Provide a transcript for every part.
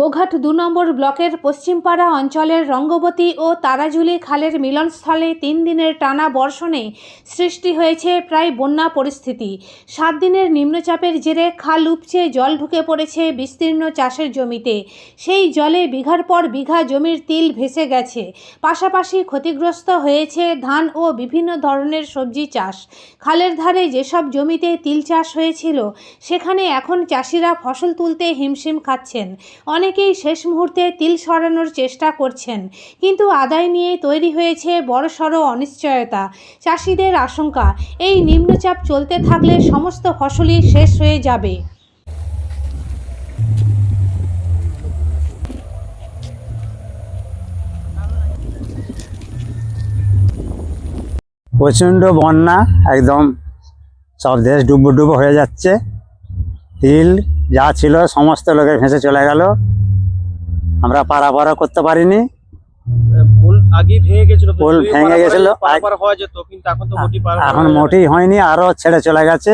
গোঘাট দু নম্বর ব্লকের পশ্চিমপাড়া অঞ্চলের রঙ্গবতী ও তারাজুলি খালের মিলনস্থলে তিন দিনের টানা বর্ষণে সৃষ্টি হয়েছে প্রায় বন্যা পরিস্থিতি। সাত দিনের নিম্নচাপের জেরে খাল উপচে জল ঢুকে পড়েছে বিস্তীর্ণ চাষের জমিতে। সেই জলে বিঘার পর বিঘা জমির তিল ভেসে গেছে। পাশাপাশি ক্ষতিগ্রস্ত হয়েছে ধান ও বিভিন্ন ধরনের সবজি চাষ। খালের ধারে যেসব জমিতে তিল চাষ হয়েছিল, সেখানে এখন চাষিরা ফসল তুলতে হিমশিম খাচ্ছেন। অনেকেই শেষ মুহূর্তে তিল সরানোর চেষ্টা করছেন, কিন্তু আদায় নিয়ে তৈরি হয়েছে বড়সড় অনিশ্চয়তা। চাষিদের আশঙ্কা, এই নিম্নচাপ চলতে থাকলে সমস্ত ফসলই শেষ হয়ে যাবে। প্রচণ্ড বন্যা, একদম সব দেশ ডুবো ডুবো হয়ে যাচ্ছে। তিল যা ছিল, সমস্ত লোকের ভেসে চলে গেল। আমরা পারাপারা করতে পারিনি। পোল ভেঙে গেছিল এখন মোটি হয়নি আরও ছেড়ে চলে গেছে।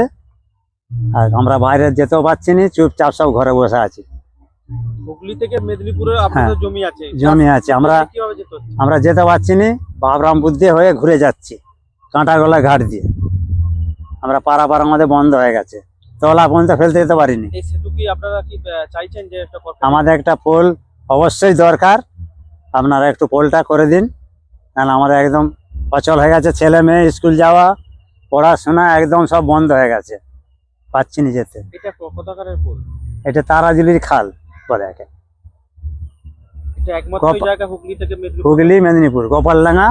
আর আমরা বাইরে যেতেও পারছি না চুপচাপ সব ঘরে বসে আছি। হুগলি থেকে মেদিনীপুরে হ্যাঁ। জমি আছে। জমি আছে আমরা? আমরা যেতে পারছি না বাবরাম বুদ্ধি হয়ে ঘুরে যাচ্ছি কাঁটাগোলা ঘাট দিয়ে। আমরা পারাপার আমাদের বন্ধ হয়ে গেছে তলা পর্যন্ত ফেলতে যেতে পারিনি? আমাদের একটা পোল অবশ্যই দরকার। আপনারা একটু পোলটা করে দিন। কারণ আমার একদম অচল হয়ে গেছে ছেলে মেয়ে স্কুল যাওয়া পড়াশোনা একদম সব বন্ধ হয়ে গেছে। পাচ্ছি না যেতে। এটা তারাজুলির খাল বলে একে। হুগলি মেদিনীপুর? হুগলি মেদিনীপুর গোপালডাঙ্গা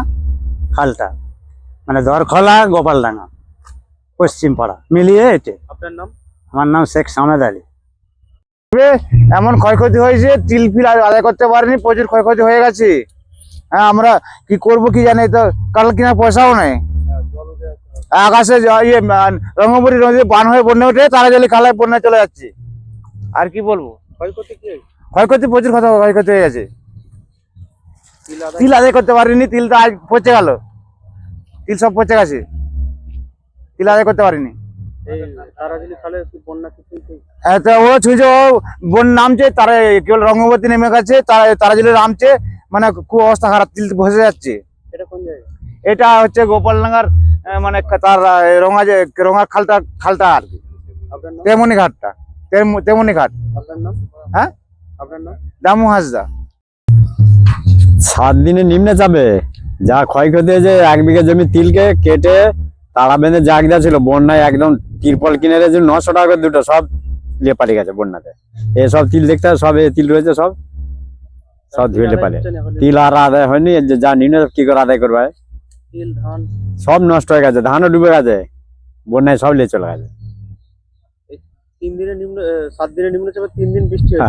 খালটা। মানে দরখলা গোপালডাঙ্গা। পশ্চিম পাড়া মিলিয়ে এটে। আপনার নাম? আমার নাম শেখ সামেদ আলী। এমন ক্ষয়ক্ষতি হয়েছে তিল ফিল আর আদায় করতে পারিনি প্রচুর ক্ষয়ক্ষতি হয়ে গেছে। হ্যাঁ আমরা কি করব কি জানি তো কাল কিনা পয়সাও নেই। আকাশে ইয়ে নদী বান হয়ে বন্যা উঠে তারা জলে খালায় বন্যা চলে যাচ্ছে। আর কি বলব? ক্ষয়ক্ষতি কি ক্ষয়ক্ষতি প্রচুর কথা ক্ষয়ক্ষতি হয়ে গেছে। তিল আদায় করতে পারিনি তিল তো আজ পচে গেল। তিল সব পচে গেছে। তিল আদায় করতে পারিনি। ও বন নামছে তারা কেবল রঙ্গবতী নেমে গেছে তারা নামছে মানে খুব অবস্থা খারাপ তিল বসে যাচ্ছে। এটা কোন জায়গা? এটা হচ্ছে মানে তার রঙা যে রঙা খালটা খালটা আর কি। তেমনি ঘাটটা তেম- তেমনি ঘাট। হ্যাঁ? দামু হাসদা। সাত দিনে নিম্নে যাবে। যা ক্ষয়ক্ষতি হয়েছে এক বিঘা জমি তিলকে কেটে তারা বেঁধে জাগ দেওয়া ছিল। বন্যায় একদম তিরপল কিনে রেখেছিল নশো টাকা দুটো সব পালিয়ে গেছে বন্যাতে। এসব তিল দেখতে সব তিল রয়েছে সব। সব ধুয়ে আদায় পালে হচ্ছে না এখন? তিল আর আদায় হয়নি যে নিম্ন কি করে আদায় করবে? সব নষ্ট হয়ে গেছে ধানও ডুবে গেছে বন্যায় সব নিয়ে চলে গেছে।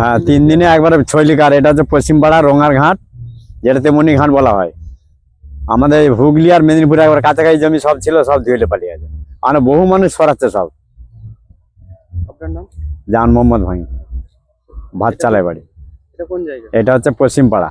হ্যাঁ তিন দিনে একবারে ছয়লিকার এটা হচ্ছে পশ্চিমপাড়া রঙার ঘাট যেটা তেমনি ঘাট বলা হয়। আমাদের হুগলি আর মেদিনীপুরে একবার কাছাকাছি জমি সব ছিল সব ধুয়েলে পালিয়ে গেছে। আর বহু মানুষ সরাচ্ছে সব। আপনার নাম? জান মোহাম্মদ ভাই। ভাত চালায় বাড়ি। এটা কোন জায়গা? এটা হচ্ছে পশ্চিমপাড়া।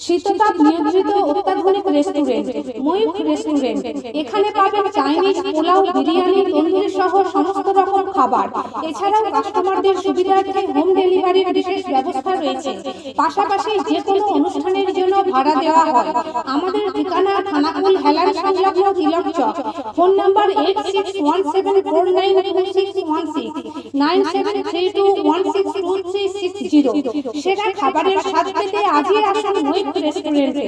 শীততাপ নিয়ন্ত্রিত অত্যাধুনিক রেস্টুরেন্ট ময়ূখ রেস্টুরেন্ট এখানে পাবেন চাইনিজ পোলাও বিরিয়ানি তন্দুরি সহ সমস্ত রকম খাবার। এছাড়াও কাস্টমারদের সুবিধার্থে হোম ডেলিভারির বিশেষ ব্যবস্থা রয়েছে। পাশাপাশি যে কোনো অনুষ্ঠানের জন্য ভাড়া দেওয়া হয়। আমাদের থানাকুল হেলান সংলগ্ন Tilak Chak. Phone number eight six one seven four nine six nine seven three two one খাবারের স্বাদ আজই আসুন রেস্টুরেন্টে